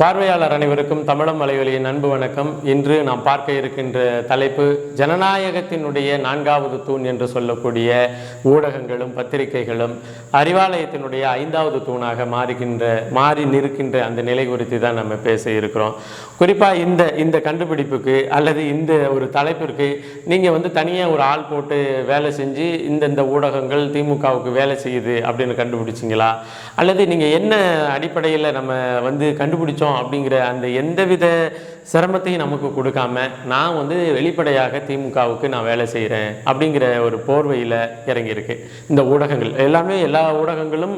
பார்வையாளர் அனைவருக்கும் தமிழம் மலைவெளியின் அன்பு வணக்கம். இன்று நாம் பார்க்க இருக்கின்ற தலைப்பு ஜனநாயகத்தினுடைய நான்காவது தூண் என்று சொல்லக்கூடிய ஊடகங்களும் பத்திரிகைகளும் அறிவாலயத்தினுடைய ஐந்தாவது தூணாக மாறுகின்ற மாறி நிற்கின்ற அந்த நிலை குறித்து தான் நம்ம பேச இருக்கிறோம். குறிப்பாக இந்த இந்த கண்டுபிடிப்புக்கு அல்லது இந்த ஒரு தலைப்பிற்கு நீங்கள் வந்து தனியாக ஒரு ஆள் போட்டு வேலை செஞ்சு இந்தந்த ஊடகங்கள் திமுகவுக்கு வேலை செய்யுது அப்படின்னு கண்டுபிடிச்சிங்களா? அல்லது நீங்கள் என்ன அடிப்படையில் நம்ம வந்து கண்டுபிடிச்சோம் அப்படிங்கிற அந்த எந்தவித சிரமத்தையும் நமக்கு கொடுக்காம நான் வந்து வெளிப்படையாக திமுகவுக்கு நான் வேலை செய்கிறேன் அப்படிங்கிற ஒரு போர்வையில் இறங்கியிருக்கு. இந்த ஊடகங்கள் எல்லாமே எல்லா ஊடகங்களும்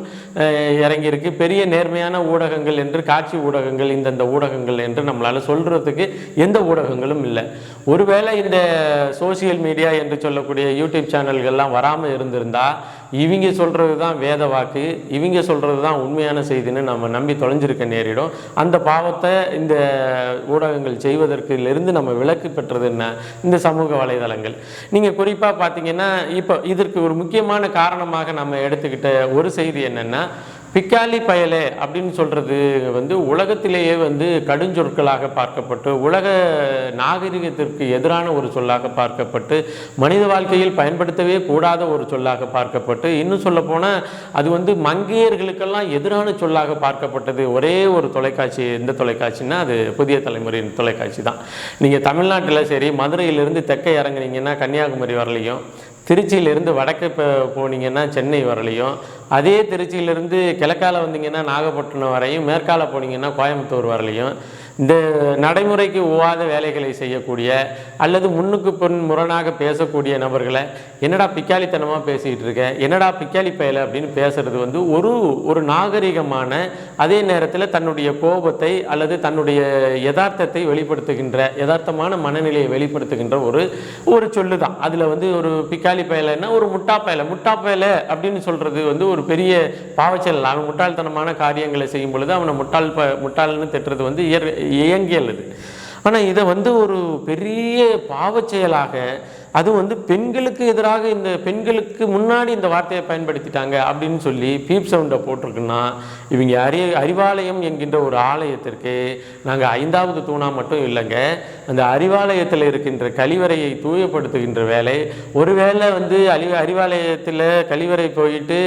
இறங்கியிருக்கு. பெரிய நேர்மையான ஊடகங்கள் என்று காட்சி ஊடகங்கள் இந்தந்த ஊடகங்கள் என்று நம்மளால் சொல்கிறதுக்கு எந்த ஊடகங்களும் இல்லை. ஒருவேளை இந்த சோசியல் மீடியா என்று சொல்லக்கூடிய யூடியூப் சேனல்கள்லாம் வராமல் இருந்திருந்தால் இவங்க சொல்கிறது தான் வேத வாக்கு இவங்க சொல்கிறது தான் உண்மையான செய்தின்னு நம்ம நம்பி தொலைஞ்சிருக்க நேரிடும். அந்த பாவத்தை இந்த ஊடகங்கள் செய்வதற்கிலிருந்து நம்ம விலக்கு பெற்றது என்ன? இந்த சமூக வலைதளங்கள். நீங்கள் குறிப்பாக பார்த்தீங்கன்னா இப்போ இதற்கு ஒரு முக்கியமான காரணமாக நம்ம எடுத்துக்கிட்ட ஒரு செய்தி என்னென்னா பிக்காலி பயலே அப்படின்னு சொல்கிறது வந்து உலகத்திலேயே வந்து கடுஞ்சொற்களாக பார்க்கப்பட்டு உலக நாகரிகத்திற்கு எதிரான ஒரு சொல்லாக பார்க்கப்பட்டு மனித வாழ்க்கையில் பயன்படுத்தவே கூடாத ஒரு சொல்லாக பார்க்கப்பட்டு இன்னும் சொல்லப்போனால் அது வந்து மங்கையர்களுக்கெல்லாம் எதிரான சொல்லாக பார்க்கப்பட்டது. ஒரே ஒரு தொலைக்காட்சி எந்த தொலைக்காட்சின்னா அது புதிய தலைமுறையின் தொலைக்காட்சி தான். நீங்கள் தமிழ்நாட்டில் சரி மதுரையிலிருந்து தெற்கை இறங்குனீங்கன்னா கன்னியாகுமரி வரலையும் திருச்சியிலேருந்து வடக்கு இப்போ போனீங்கன்னா சென்னை வரலையும் அதே திருச்சியிலேருந்து கிழக்கால வந்தீங்கன்னா நாகப்பட்டினம் வரையும் மேற்கால போனீங்கன்னா கோயம்புத்தூர் வரலையும். இந்த நடைமுறைக்கு ஒவ்வாத வேலைகளை செய்யக்கூடிய அல்லது முன்னுக்கு பின் முரணாக பேசக்கூடிய நபர்களை என்னடா பிக்காளித்தனமாக பேசிக்கிட்டு இருக்க? என்னடா பிக்காளி பயலை அப்படின்னு பேசுறது வந்து ஒரு ஒரு நாகரிகமான அதே நேரத்தில் தன்னுடைய கோபத்தை அல்லது தன்னுடைய யதார்த்தத்தை வெளிப்படுத்துகின்ற யதார்த்தமான மனநிலையை வெளிப்படுத்துகின்ற ஒரு ஒரு சொல்லு தான் அதில் வந்து ஒரு பிக்காளி பயலைன்னா ஒரு முட்டா பயலை. முட்டா பயலை அப்படின்னு சொல்கிறது வந்து ஒரு பெரிய பாவச்சல். அவன் முட்டாள்தனமான காரியங்களை செய்யும் பொழுது அவனை முட்டாள் ப முட்டாள்னு திட்டுறது வந்து இயற் இயங்கியல் அது ஆனால் இதை வந்து ஒரு பெரிய பாவச் செயலாக அதுவும் வந்து பெண்களுக்கு எதிராக இந்த பெண்களுக்கு முன்னாடி இந்த வார்த்தையை பயன்படுத்திட்டாங்க அப்படின்னு சொல்லி பீப் சவுண்டை போட்டிருக்குன்னா இவங்க அறி அறிவாலயம் என்கின்ற ஒரு ஆலயத்திற்கு நாங்கள் ஐந்தாவது தூணாக மட்டும் இல்லைங்க அந்த அறிவாலயத்தில் இருக்கின்ற கழிவறையை தூயப்படுத்துகின்ற வேலை ஒருவேளை வந்து அழி அறிவாலயத்தில் கழிவறை போயிட்டு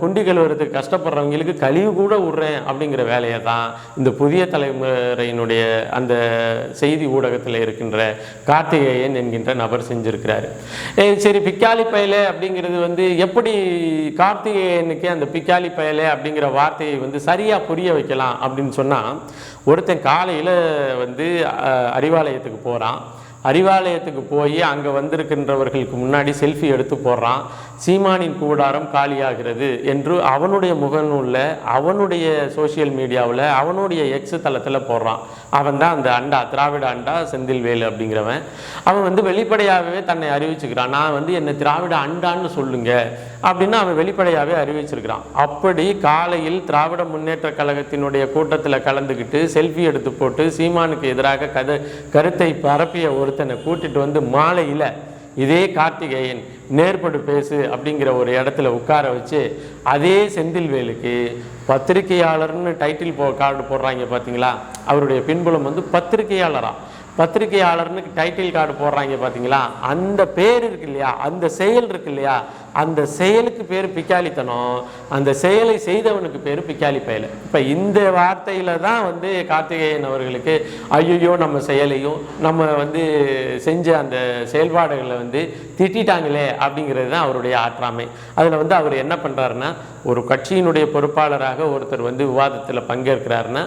குண்டி கழுவுறதுக்கு கஷ்டப்படுறவங்களுக்கு கழிவு கூட விடுறேன் அப்படிங்கிற வேலையை தான் இந்த புதிய தலைமுறையினுடைய அந்த செய்தி ஊடகத்தில் இருக்கின்ற கார்த்திகேயன் என்கின்ற நபர் செஞ்சிருக்கிறாரு. செஞ்சுருக்கிறாரு சரி பிக்காலி பயலே அப்படிங்கிறது வந்து எப்படி கார்த்திகேயனுக்கு அந்த பிக்காலி பயலே அப்படிங்கிற வார்த்தையை வந்து சரியாக புரிய வைக்கலாம் அப்படின்னு சொன்னால் ஒருத்தன் காலையில் வந்து அறிவாலயத்துக்கு போகிறான் அறிவாலயத்துக்கு போய் அங்கே வந்திருக்கின்றவர்களுக்கு முன்னாடி செல்ஃபி எடுத்து போடுறான். சீமானின் கூடாரம் காலியாகிறது என்று அவனுடைய முகநூலில் அவனுடைய சோஷியல் மீடியாவில் அவனுடைய எக்ஸ் தளத்தில் போடுறான். அவன் தான் அந்த அண்டா திராவிட அண்டா செந்தில்வேலு அப்படிங்கிறவன். அவன் வந்து வெளிப்படையாகவே தன்னை அறிவிச்சுக்கிறான். நான் வந்து என்னை திராவிட அண்டான்னு சொல்லுங்கள் அப்படின்னு அவன் வெளிப்படையாகவே அறிவிச்சிருக்கிறான். அப்படி காலையில் திராவிட முன்னேற்ற கழகத்தினுடைய கூட்டத்தில் கலந்துக்கிட்டு செல்ஃபி எடுத்து போட்டு சீமானுக்கு எதிராக கதை கருத்தை பரப்பிய ஒருத்தனை கூட்டிட்டு வந்து மாலையில் இதே கார்த்திகேயன் நேர்படு பேசு அப்படிங்கிற ஒரு இடத்துல உட்கார வச்சு அதே செந்தில்வேலுக்கு பத்திரிகையாளர்னு டைட்டில் போ கார்டு போடுறாங்க பார்த்தீங்களா அவருடைய பின்புலம் வந்து பத்திரிகையாளராக பத்திரிகையாளர்னு டைட்டில் கார்டு போடுறாங்க பார்த்தீங்களா அந்த பேர் இருக்கு இல்லையா? அந்த செயல் இருக்கு இல்லையா? அந்த செயலுக்கு பேர் பிக்காலித்தனம் அந்த செயலை செய்தவனுக்கு பேர் பிக்காலி பயல. இப்போ இந்த வார்த்தையில் தான் வந்து கார்த்திகேயன் அவர்களுக்கு ஐயோ நம்ம செயலையும் நம்ம வந்து செஞ்ச அந்த செயல்பாடுகளை வந்து திட்டாங்களே அப்படிங்கிறது தான் அவருடைய ஆற்றாமை. அதில் வந்து அவர் என்ன பண்ணுறாருன்னா ஒரு கட்சியினுடைய பொறுப்பாளராக ஒருத்தர் வந்து விவாதத்தில் பங்கேற்கிறாருன்னா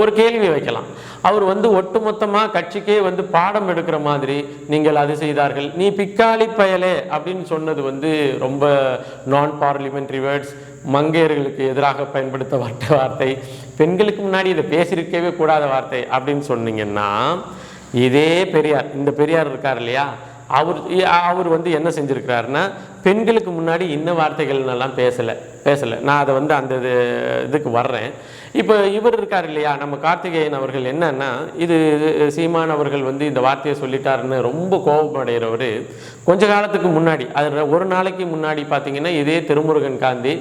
ஒரு கேள்வி வைக்கலாம். அவர் வந்து ஒட்டுமொத்தமாக கட்சிக்கே வந்து பாடம் எடுக்கிற மாதிரி நீங்கள் அது செய்தார்கள். நீ பிக்காலி பயலே அப்படின்னு சொன்னது வந்து ரொம்ப நான் பார்லிமெண்ட்ரி வேர்ட்ஸ் மங்கையர்களுக்கு எதிராக பயன்படுத்தப்பட்ட வார்த்தை. பெண்களுக்கு முன்னாடி இதை பேசியிருக்கவே கூடாத வார்த்தை அப்படின்னு சொன்னீங்கன்னா இதே பெரியார் இந்த பெரியார் இருக்கார் இல்லையா? அவர் அவர் வந்து என்ன செஞ்சுருக்கிறாருன்னா பெண்களுக்கு முன்னாடி இன்ன வார்த்தைகள்னெல்லாம் பேசலை பேசலை. நான் அதை வந்து அந்த இது இதுக்கு வர்றேன். இப்போ இவர் இருக்கார் இல்லையா? நம்ம கார்த்திகேயன் அவர்கள் என்னன்னா இது சீமான் அவர்கள் வந்து இந்த வார்த்தையை சொல்லிட்டாருன்னு ரொம்ப கோபமடைகிறவர். கொஞ்ச காலத்துக்கு முன்னாடி அது ஒரு நாளைக்கு முன்னாடி பார்த்தீங்கன்னா இதே திருமுருகன் காந்தி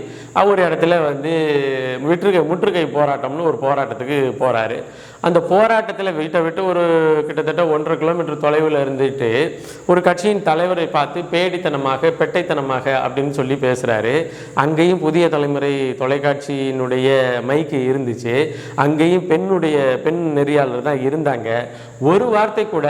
ஒரு இடத்துல வந்து விற்றுகை முற்றுகை போராட்டம்னு ஒரு போராட்டத்துக்கு போகிறாரு அந்த போராட்டத்தில் வீட்டை விட்டு ஒரு கிட்டத்தட்ட ஒன்றரை கிலோமீட்டர் தொலைவில் இருந்துட்டு ஒரு கட்சியின் தலைவரை பார்த்து பேடித்தனமாக பெட்டைத்தனமாக அப்படின்னு சொல்லி பேசுகிறாரு அங்கேயும் புதிய தலைமுறை தொலைக்காட்சியினுடைய மைக்கு இருந்துச்சு. அங்கேயும் பெண்ணுடைய பெண் நெறியாளர் தான் இருந்தாங்க. ஒரு வார்த்தை கூட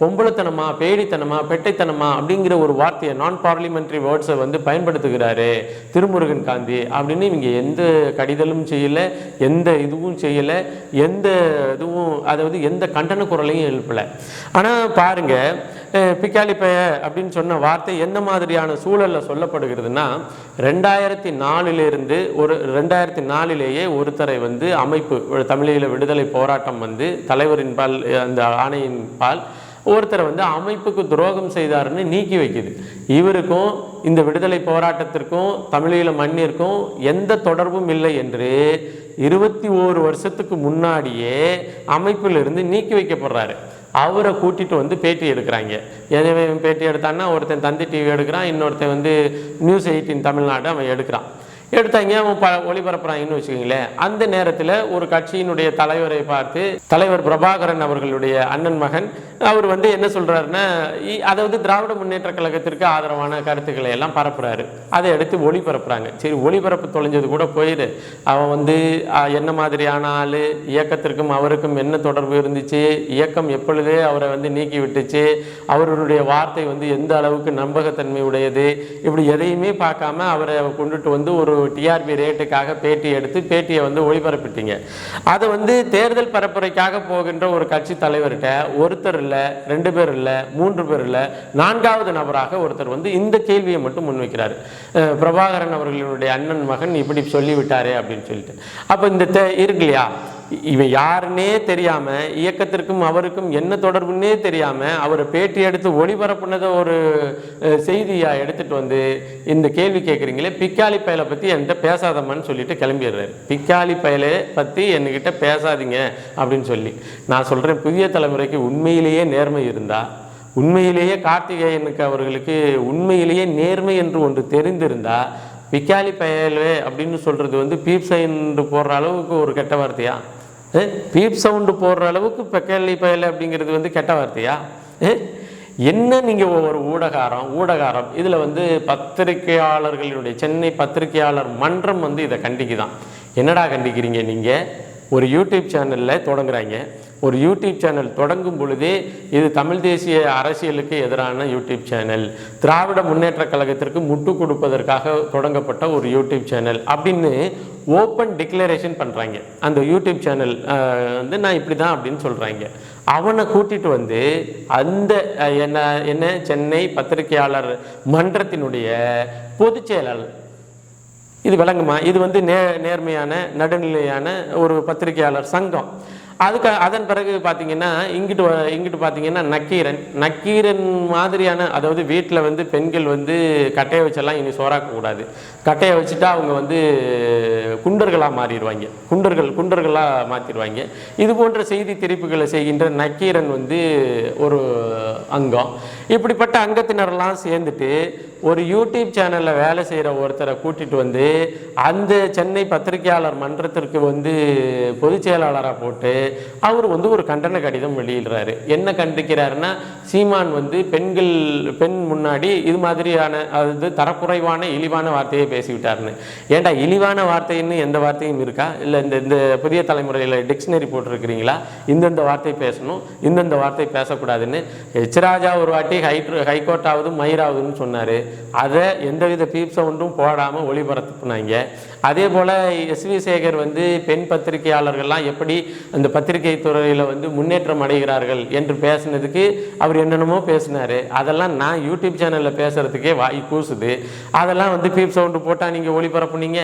பொம்பளைத்தனமா பேடித்தனமா பெட்டைத்தனமா அப்படிங்கிற ஒரு வார்த்தையை நான் பார்லிமெண்ட்ரி வேர்ட்ஸை வந்து பயன்படுத்துகிறாரு திருமுருகன் காந்தி அப்படின்னு இவங்க எந்த கடிதலும் செய்யலை எந்த இதுவும் செய்யலை எந்த இதுவும் அதாவது எந்த கண்டன குரலையும் எழுப்பலை. ஆனால் பாருங்க அஹ் அப்படின்னு சொன்ன வார்த்தை எந்த மாதிரியான சூழலில் சொல்லப்படுகிறதுனா ரெண்டாயிரத்தி நாலுலேருந்து ஒரு ரெண்டாயிரத்தி நாலிலேயே ஒருத்தரை வந்து அமைப்பு தமிழீழ விடுதலை போராட்டம் வந்து தலைவரின் பால் அந்த ஆணையின் பால் ஒருத்தரை வந்து அமைப்புக்கு துரோகம் செய்தாருன்னு நீக்கி வைக்குது. இவருக்கும் இந்த விடுதலை போராட்டத்திற்கும் தமிழீழ மண்ணிற்கும் எந்த தொடர்பும் இல்லை என்று இருபத்தி ஓரு வருஷத்துக்கு முன்னாடியே அமைப்பிலிருந்து நீக்கி வைக்கப்படுறாரு. அவரை கூட்டிட்டு வந்து பேட்டி எடுக்கிறாங்க. எனவே பேட்டி எடுத்தான்னா ஒருத்தன் தந்தி டிவி எடுக்கிறான் இன்னொருத்தன் வந்து நியூஸ் எயிட்டின் தமிழ்நாடு அவன் எடுக்கிறான். எடுத்தாங்க அவன் ப ஒளிபரப்புறாங்கன்னு வச்சுக்கோங்களேன். அந்த நேரத்தில் ஒரு கட்சியினுடைய தலைவரை பார்த்து தலைவர் பிரபாகரன் அவர்களுடைய அண்ணன் மகன் அவர் வந்து என்ன சொல்கிறாருன்னா இ- அதாவது திராவிட முன்னேற்ற கழகத்திற்கு ஆதரவான கருத்துக்களை எல்லாம் பரப்புறாரு. அதை எடுத்து ஒளிபரப்புறாங்க. சரி ஒளிபரப்பு தொலைஞ்சது கூட போயிடு அவன் வந்து என்ன மாதிரியான ஆள் இயக்கத்திற்கும் அவருக்கும் என்ன தொடர்பு இருந்துச்சு இயக்கம் எப்பொழுதே அவரை வந்து நீக்கி விட்டுச்சு அவருடைய வார்த்தை வந்து எந்த அளவுக்கு நம்பகத்தன்மை உடையது இப்படி எதையுமே பார்க்காம அவரை கொண்டுட்டு வந்து ஒரு டிஆர்பி ரேட்டுக்காக பேட்டி எடுத்து பேட்டியை வந்து ஒளிபரப்பிட்டீங்க. அதை வந்து தேர்தல் பரப்புரைக்காக போகின்ற ஒரு கட்சி தலைவர்கிட்ட ஒருத்தர் இல்லை ரெண்டு பேர் இல்லை மூன்று பேர் இல்லை நான்காவது நபராக ஒருத்தர் வந்து இந்த கேள்வியை மட்டும் முன்வைக்கிறார். பிரபாகரன் அவர்களுடைய அண்ணன் மகன் இப்படி சொல்லிவிட்டாரே அப்படின்னு சொல்லிட்டு. அப்போ இந்த இருக்கு இல்லையா? இவன் யாருன்னே தெரியாம இயக்கத்திற்கும் அவருக்கும் என்ன தொடர்புன்னே தெரியாம அவரை பேட்டி எடுத்து ஒளிபரப்புனதை ஒரு செய்தியாக செய்தியா எடுத்துட்டு வந்து இந்த கேள்வி கேட்குறீங்களே பிக்காலி பயலை பத்தி என்கிட்ட பேசாதம்மான்னு சொல்லிட்டு கிளம்பிடுறாரு. பிக்காலி பயலை பத்தி என்கிட்ட பேசாதீங்க அப்படின்னு சொல்லி. நான் சொல்றேன் புதிய தலைமுறைக்கு உண்மையிலேயே நேர்மை இருந்தா உண்மையிலேயே கார்த்திகேயனுக்கு அவர்களுக்கு உண்மையிலேயே நேர்மை என்று ஒன்று தெரிந்திருந்தா பிக்காலி பயலே அப்படின்னு சொல்றது வந்து பீப் சவுண்டு போடுற அளவுக்கு ஒரு கெட்ட வார்த்தையா? பீப் சவுண்டு போடுற அளவுக்கு பெக்கல்லி பயல் அப்படிங்கிறது வந்து கெட்ட வார்த்தையா? என்ன நீங்கள் ஒரு ஊடகாரம் ஊடகாரம் இதில் வந்து பத்திரிகையாளர்களுடைய சென்னை பத்திரிகையாளர் மன்றம் வந்து இதை கண்டிக்குதான். என்னடா கண்டிக்கிறீங்க நீங்கள் ஒரு யூடியூப் சேனலில் தொடங்குறாங்க. ஒரு யூடியூப் சேனல் தொடங்கும் பொழுதே இது தமிழ் தேசிய அரசியலுக்கு எதிரான யூடியூப் சேனல் திராவிட முன்னேற்ற கழகத்திற்கு முட்டு கொடுப்பதற்காக தொடங்கப்பட்ட ஒரு யூடியூப் சேனல் அப்படின்னு ஓப்பன் டிக்ளரேஷன் பண்ணுறாங்க அந்த யூடியூப் சேனல் வந்து நான் இப்படி தான் அப்படின்னு சொல்கிறாங்க அவனை கூட்டிட்டு வந்து அந்த என்ன என்ன சென்னை பத்திரிகையாளர் மன்றத்தினுடைய பொதுச் செயலாளர் இது விளங்குமா? இது வந்து நே நேர்மையான நடுநிலையான ஒரு பத்திரிகையாளர் சங்கம். அதுக்கு அதன் பிறகு பார்த்தீங்கன்னா இங்கிட்டு வ- இங்கிட்டு பார்த்தீங்கன்னா நக்கீரன். நக்கீரன் மாதிரியான அதாவது வீட்டில் வந்து பெண்கள் வந்து கட்டையை வச்செல்லாம் இனி சோறாக்கக்கூடாது கட்டையை வச்சுட்டா அவங்க வந்து குண்டர்களாக மாறிடுவாங்க. குண்டர்கள் குண்டர்களாக மாற்றிடுவாங்க இது போன்ற செய்தி திரிப்புகளை செய்கின்ற நக்கீரன் வந்து ஒரு அங்கம். இப்படிப்பட்ட அங்கத்தினரெல்லாம் சேர்ந்துட்டு ஒரு யூடியூப் சேனலில் வேலை செய்கிற ஒருத்தரை கூட்டிட்டு வந்து அந்த சென்னை பத்திரிகையாளர் மன்றத்திற்கு வந்து பொதுச் செயலாளராக போட்டு அவர் வந்து ஒரு கண்டன கடிதம் வெளியிடுறாரு. என்ன கண்டிக்கிறாருன்னா சீமான் வந்து பெண்கள் பெண் முன்னாடி இது மாதிரியான அதாவது தரக்குறைவான இழிவான வார்த்தையை பேசிவிட்டாருன்னு. ஏன்டா இழிவான வார்த்தைன்னு எந்த வார்த்தையும் இருக்கா? இல்லை இந்த இந்த புதிய தலைமுறையில் டிக்ஷனரி போட்டிருக்கிறீங்களா? இந்தந்த வார்த்தை பேசணும் இந்தந்த வார்த்தை பேசக்கூடாதுன்னு. எச். ராஜா ஒரு வாட்டி ஹை ஹைகோர்ட்டாவது மயிராகுதுன்னு சொன்னார். அதை எந்தவித பீப் சவுண்டும் போடாமல் ஒளிபரப்புனாங்க. அதே போல் எஸ்வி சேகர் வந்து பெண் பத்திரிகையாளர்கள்லாம் எப்படி அந்த பத்திரிகை துறையில் வந்து முன்னேற்றம் அடைகிறார்கள் என்று பேசினதுக்கு அவர் என்னென்னமோ பேசினார். அதெல்லாம் நான் யூடியூப் சேனலில் பேசுகிறதுக்கே வாய் கூசுது. அதெல்லாம் வந்து பீப் சவுண்டு போட்டால் நீங்கள் ஒளிபரப்புனீங்க.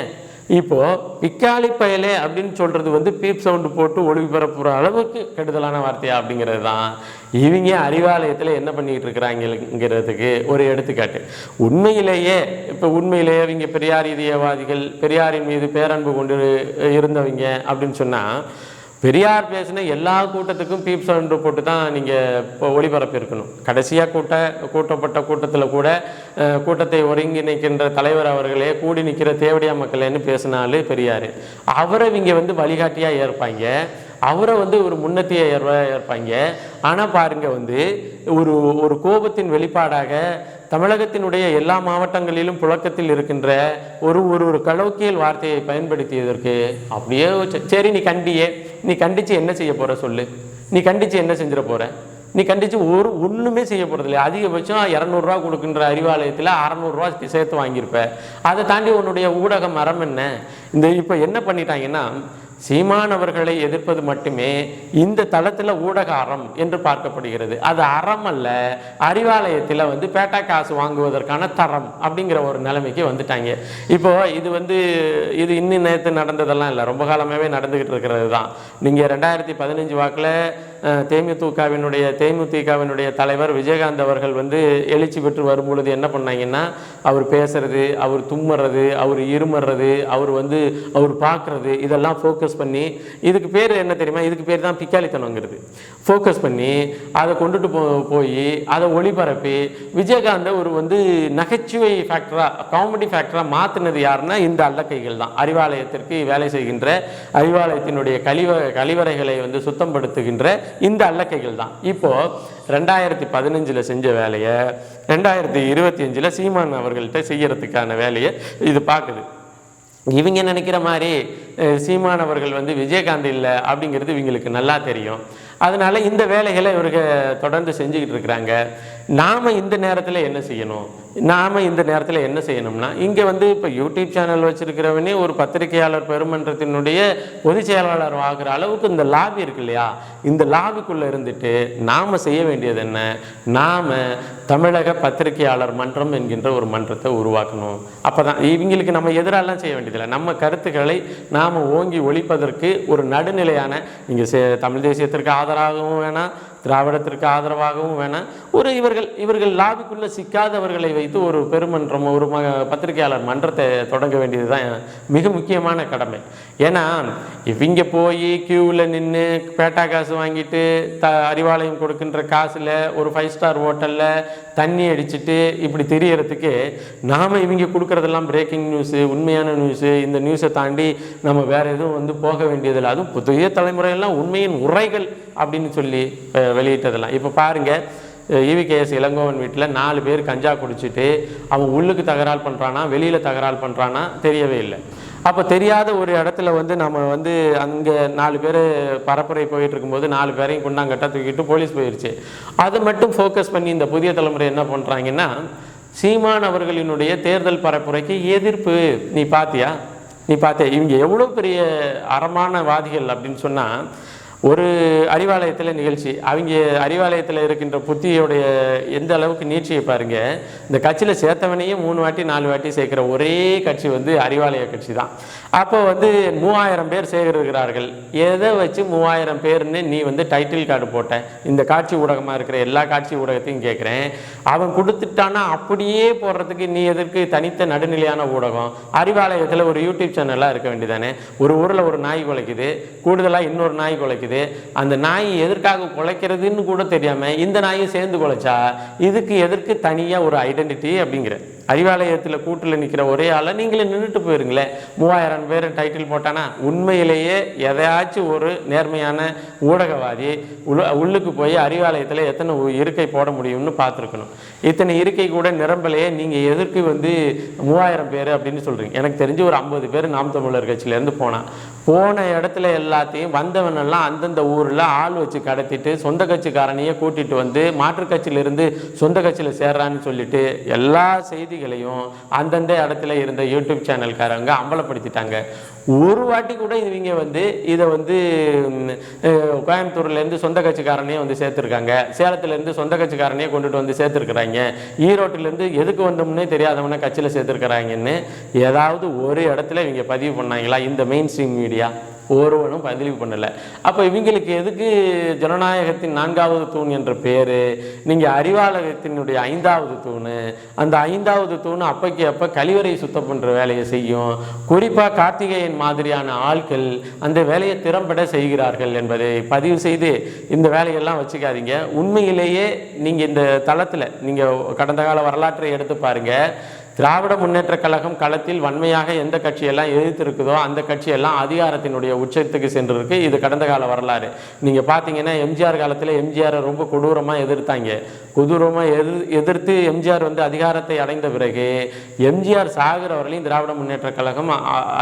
இப்போது பிக்காலி பயலே அப்படின்னு சொல்கிறது வந்து பீப் சவுண்டு போட்டு ஒளிவு ஒளிபரப்புற அளவுக்கு கெடுதலான வார்த்தையா அப்படிங்கிறது தான் இவங்க அறிவாலயத்தில் என்ன பண்ணிட்டு இருக்கிறாங்கிறதுக்கு ஒரு எடுத்துக்காட்டு. உண்மையிலேயே இப்போ உண்மையிலேயே இவங்க பெரியார் இதயவாதிகள் பெரியாரின் மீது பேரன்பு கொண்டு இருந்தவங்க அப்படின்னு சொன்னால் பெரியார் பேசின எல்லா கூட்டத்துக்கும் பீப் சவுண்டு போட்டு தான் நீங்கள் இப்போ ஒளிபரப்பு இருக்கணும் கடைசியாக கூட்ட கூட்டப்பட்ட கூட்டத்தில் கூட கூட்டத்தை ஒருங்கிணைக்கின்ற தலைவர் அவர்களே கூடி நிற்கிற தேவடியா மக்களேன்னு பேசினாலே பெரியார். அவரை இவங்க வந்து வழிகாட்டியாக ஏற்பாங்க. அவரை வந்து ஒரு முன்னத்திய ஏற்பாங்க. ஆனால் பாருங்கள் வந்து ஒரு ஒரு கோபத்தின் வெளிப்பாடாக தமிழகத்தினுடைய எல்லா மாவட்டங்களிலும் புழக்கத்தில் இருக்கின்ற ஒரு ஒரு ஒரு கலோக்கியல் வார்த்தையை பயன்படுத்தியதற்கு அப்படியே சரி நீ கண்டியே. நீ கண்டித்து என்ன செய்ய போகிற சொல்லு. நீ கண்டிச்சு என்ன செஞ்சிட போகிற நீ கண்டிச்சு ஒரு ஒன்றுமே செய்ய போகிறதில்ல இல்லை அதிகபட்சம் இரநூறுவா கொடுக்கின்ற அறிவாலயத்தில் அறநூறுவா சேர்த்து வாங்கியிருப்ப. அதை தாண்டி உன்னுடைய ஊடக மரம் என்ன? இந்த இப்போ என்ன பண்ணிட்டாங்கன்னா சீமானவர்களை எதிர்ப்பது மட்டுமே இந்த தளத்தில் ஊடக அறம் என்று பார்க்கப்படுகிறது. அது அறம் அல்ல அறிவாலயத்தில் வந்து பேட்டா காசு வாங்குவதற்கான தரம் அப்படிங்கிற ஒரு நிலைமைக்கு வந்துட்டாங்க. இப்போ இது வந்து இது இன்னும் நேற்று நடந்ததெல்லாம் இல்லை ரொம்ப காலமாகவே நடந்துக்கிட்டு இருக்கிறது தான் நீங்கள் ரெண்டாயிரத்தி பதினஞ்சு வாக்கில் தேமுதிகவினுடைய தேமுதிகவினுடைய தலைவர் விஜயகாந்த் அவர்கள் வந்து எழுச்சி பெற்று வரும்பொழுது என்ன பண்ணாங்கன்னா அவர் பேசுறது அவர் தும்முறது அவர் இருமுறது அவர் வந்து அவர் பார்க்குறது இதெல்லாம் ஃபோக்கஸ் பண்ணி இதுக்கு பேர் என்ன தெரியுமா? இதுக்கு பேர் தான் பிக்காளித்தனங்கிறது ஃபோக்கஸ் பண்ணி அதை கொண்டுட்டு போ போய் அதை ஒளிபரப்பி விஜயகாந்தை ஒரு வந்து நகைச்சுவை ஃபேக்டராக காமெடி ஃபேக்டராக மாற்றினது யாருன்னா இந்த அல்லக்கைகள் தான். அறிவாலயத்திற்கு வேலை செய்கின்ற அறிவாலயத்தினுடைய கழிவ கழிவறைகளை வந்து சுத்தப்படுத்துகின்ற இந்த அல்லக்கைகள் தான். இப்போ ரெண்டாயிரத்தி பதினஞ்சில் செஞ்ச வேலையை ரெண்டாயிரத்தி இருபத்தி அஞ்சில் சீமான் அவர்கள்ட்ட செய்யறதுக்கான வேலையை இது பார்க்குது இவங்க நினைக்கிற மாதிரி சீமானவர்கள் சீமான் அவர்கள் வந்து விஜயகாந்த் இல்லை அப்படிங்கிறது இவங்களுக்கு நல்லா தெரியும். அதனால இந்த வேலைகளை இவருக்கு தொடர்ந்து செஞ்சுக்கிட்டு இருக்கிறாங்க. நாம் இந்த நேரத்தில் என்ன செய்யணும்? நாம் இந்த நேரத்தில் என்ன செய்யணும்னா இங்கே வந்து இப்போ யூடியூப் சேனல் வச்சுருக்கிறவனே ஒரு பத்திரிகையாளர் பெருமன்றத்தினுடைய பொதுச் செயலாளர் ஆகிற அளவுக்கு இந்த லாபி இருக்கு இல்லையா? இந்த லாபிக்குள்ளே இருந்துட்டு நாம் செய்ய வேண்டியது என்ன? நாம் தமிழக பத்திரிகையாளர் மன்றம் என்கின்ற ஒரு மன்றத்தை உருவாக்கணும். அப்பதான் இவங்களுக்கு நம்ம எதிராலாம் செய்ய வேண்டியதில்லை. நம்ம கருத்துக்களை நாம் ஓங்கி ஒழிப்பதற்கு ஒரு நடுநிலையான இங்கே தமிழ் தேசியத்திற்கு ஆதரவாகவும் வேணாம் திராவிடத்திற்கு ஆதரவாகவும் வேணாம் ஒரு இவர்கள் இவர்கள் லாபிக்குள்ள சிக்காதவர்களை வைத்து ஒரு பெருமன்றம் ஒரு ம பத்திரிகையாளர் மன்றத்தை தொடங்க வேண்டியது தான் மிக முக்கியமான கடமை. ஏன்னா இவங்க போய் கியூவில் நின்று பேட்டா காசு வாங்கிட்டு த அறிவாலயம் கொடுக்கின்ற காசில் ஒரு ஃபைவ் ஸ்டார் ஹோட்டலில் தண்ணி அடிச்சுட்டு இப்படி தெரியறதுக்கு நாம் இவங்க கொடுக்குறதெல்லாம் பிரேக்கிங் நியூஸு உண்மையான நியூஸு இந்த நியூஸை தாண்டி நம்ம வேறு எதுவும் வந்து போக வேண்டியதில்லை. அதுவும் புதிய தலைமுறையெல்லாம் உண்மையின் உரைகள் அப்படின்னு சொல்லி வெளியிட்டதெல்லாம். இப்போ பாருங்கள் இவிகேஎஸ் இளங்கோவன் வீட்டில் நாலு பேர் கஞ்சா குடிச்சிட்டு அவன் உள்ளுக்கு தகராறு பண்ணுறானா வெளியில் தகராறு பண்ணுறானா தெரியவே இல்லை. அப்போ தெரியாத ஒரு இடத்துல வந்து நம்ம வந்து அங்கே நாலு பேர் பரப்புரை போயிட்டு இருக்கும்போது நாலு பேரையும் குண்டாங்கட்டா தூக்கிட்டு போலீஸ் போயிடுச்சு அதை மட்டும் ஃபோக்கஸ் பண்ணி இந்த புதிய தலைமுறை என்ன பண்ணுறாங்கன்னா சீமான் அவர்களினுடைய தேர்தல் பரப்புரைக்கு எதிர்ப்பு. நீ பாத்தியா? நீ பார்த்தியா இவங்க எவ்வளோ பெரிய அறமான வாதிகள் அப்படின்னு சொன்னால் ஒரு அறிவாலயத்தில் நிகழ்ச்சி. அவங்க அறிவாலயத்தில் இருக்கின்ற புத்தியோடைய எந்த அளவுக்கு நீட்சியை பாருங்க இந்த கட்சியில் சேர்த்தவனையும் மூணு வாட்டி நாலு வாட்டி சேர்க்குற ஒரே கட்சி வந்து அறிவாலய கட்சி தான் அப்போ வந்து மூவாயிரம் பேர் சேகரிக்கிறார்கள். எதை வச்சு மூவாயிரம் பேர்னு நீ வந்து டைட்டில் கார்டு போட்ட? இந்த காட்சி ஊடகமாக இருக்கிற எல்லா காட்சி ஊடகத்தையும் கேட்குறேன் அவன் கொடுத்துட்டானா அப்படியே போடுறதுக்கு நீ எதற்கு தனித்த நடுநிலையான ஊடகம்? அறிவாலயத்தில் ஒரு யூடியூப் சேனலாக இருக்க வேண்டியதானே? ஒரு ஊரில் ஒரு நாய் குலைக்குது கூடுதலாக இன்னொரு நாய் குலைக்குது. அந்த நாய் எதற்காக குலைக்கிறதுன்னு கூட தெரியாமல் இந்த நாயும் சேர்ந்து குலைச்சா இதுக்கு எதற்கு தனியாக ஒரு ஐடென்டிட்டி அப்படிங்கிற. அறிவாலயத்தில் கூட்டில் நிற்கிற ஒரே ஆளை நீங்களே நின்றுட்டு போயிருங்களேன். மூவாயிரம் பேர் டைட்டில் போட்டானா உண்மையிலேயே எதையாச்சும் ஒரு நேர்மையான ஊடகவாதி உள்ள உள்ளுக்கு போய் அறிவாலயத்தில் எத்தனை இருக்கை போட முடியும்னு பார்த்துருக்கணும். இத்தனை இருக்கை கூட நிரம்பலையே நீங்கள் எதற்கு வந்து மூவாயிரம் பேர் அப்படின்னு சொல்கிறீங்க எனக்கு தெரிஞ்சு ஒரு ஐம்பது பேர் நாம் தமிழர் கட்சியிலேருந்து போனான் போன இடத்துல எல்லாத்தையும் வந்தவனெல்லாம் அந்தந்த ஊரில் ஆள் வச்சு கடத்திட்டு சொந்த கட்சிக்காரனையே கூட்டிட்டு வந்து மாற்றுக் கட்சியிலிருந்து சொந்த கட்சியில் சேர்றான்னு சொல்லிட்டு எல்லா செய்திகளையும் அந்தந்த இடத்துல இருந்த யூடியூப் சேனல்காரங்க அம்பலப்படுத்திட்டாங்க. ஒரு வாட்டி கூட இவங்க வந்து இதை வந்து கோயம்புத்தூர்லேருந்து சொந்த கட்சிக்காரனே வந்து சேர்த்துருக்காங்க. சேலத்துலேருந்து சொந்த கட்சிக்காரனே கொண்டுட்டு வந்து சேர்த்துருக்குறாங்க. ஈரோட்டிலேருந்து எதுக்கு வந்தோம்னே தெரியாதவனே கட்சியில் சேர்த்துருக்குறாங்கன்னு ஏதாவது ஒரு இடத்துல இவங்க பதிவு பண்ணாங்களா? இந்த மெயின் ஸ்ட்ரீம் மீடியா ஒருவனும் பதிவு பண்ணலை. அப்போ இவங்களுக்கு எதுக்கு ஜனநாயகத்தின் நான்காவது தூண் என்ற பேர்? நீங்கள் அறிவாலயத்தினுடைய ஐந்தாவது தூண். அந்த ஐந்தாவது தூண் அப்பைக்கு அப்போ கழிவறை சுத்தம் பண்ணுற வேலையை செய்யும். குறிப்பாக கார்த்திகேயன் மாதிரியான ஆட்கள் அந்த வேலையை திறம்பட செய்கிறார்கள் என்பதை பதிவு செய்து இந்த வேலையெல்லாம் வச்சுக்காதீங்க. உண்மையிலேயே நீங்கள் இந்த தளத்தில் நீங்கள் கடந்த கால வரலாற்றை எடுத்து பாருங்கள் திராவிட முன்னேற்றக் கழகம் களத்தில் வன்மையாக எந்த கட்சியெல்லாம் எதிர்த்திருக்குதோ அந்த கட்சியெல்லாம் அதிகாரத்தினுடைய உச்சத்துக்கு சென்றிருக்கு. இது கடந்த கால வரலாறு. நீங்கள் பார்த்தீங்கன்னா எம்ஜிஆர் காலத்தில் எம்ஜிஆரை ரொம்ப கொடூரமாக எதிர்த்தாங்க. கொடூரமாக எதிர் எதிர்த்து எம்ஜிஆர் வந்து அதிகாரத்தை அடைந்த பிறகு எம்ஜிஆர் சாகிற வரலையும் திராவிட முன்னேற்றக் கழகம்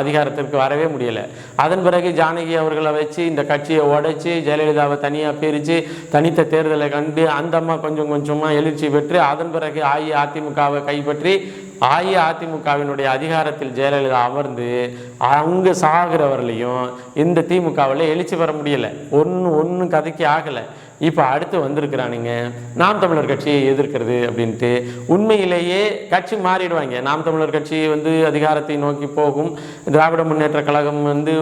அதிகாரத்திற்கு வரவே முடியலை. அதன் பிறகு ஜானகி அவர்களை வச்சு இந்த கட்சியை உடைச்சி ஜெயலலிதாவை தனியாக பிரித்து தனித்த தேர்தலை கண்டு அந்த அம்மா கொஞ்சம் கொஞ்சமாக எழுச்சி பெற்று அதன் பிறகு அஇஅதிமுகவை கைப்பற்றி அஇஅதிமுகவினுடைய அதிகாரத்தில் ஜெயலலிதா அமர்ந்து அவங்க சாகிறவர்களையும் இந்த திமுகவில் எழுச்சி பெற முடியலை. ஒன்று ஒன்றும் கதைக்கு ஆகலை. இப்போ அடுத்து வந்திருக்கிறானுங்க. நாம் தமிழர் கட்சியை எதிர்க்கிறது அப்படின்ட்டு உண்மையிலேயே கட்சி மாறிடுவாங்க. நாம் தமிழர் கட்சி வந்து அதிகாரத்தை நோக்கி போகும். திராவிட முன்னேற்ற கழகம் வந்து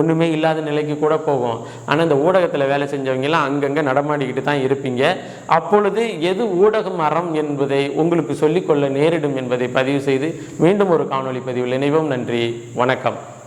ஒன்றுமே இல்லாத நிலைக்கு கூட போகும். ஆனால் இந்த ஊடகத்தில் வேலை செஞ்சவங்கெல்லாம் அங்கங்கே நடமாடிக்கிட்டு தான் இருப்பீங்க. அப்பொழுது எது ஊடகம் அறம் என்பதை உங்களுக்கு சொல்லிக்கொள்ள நேரிடும் என்பதை பதிவு செய்து மீண்டும் ஒரு காணொளி பதிவில் இணைவோம். நன்றி. வணக்கம்.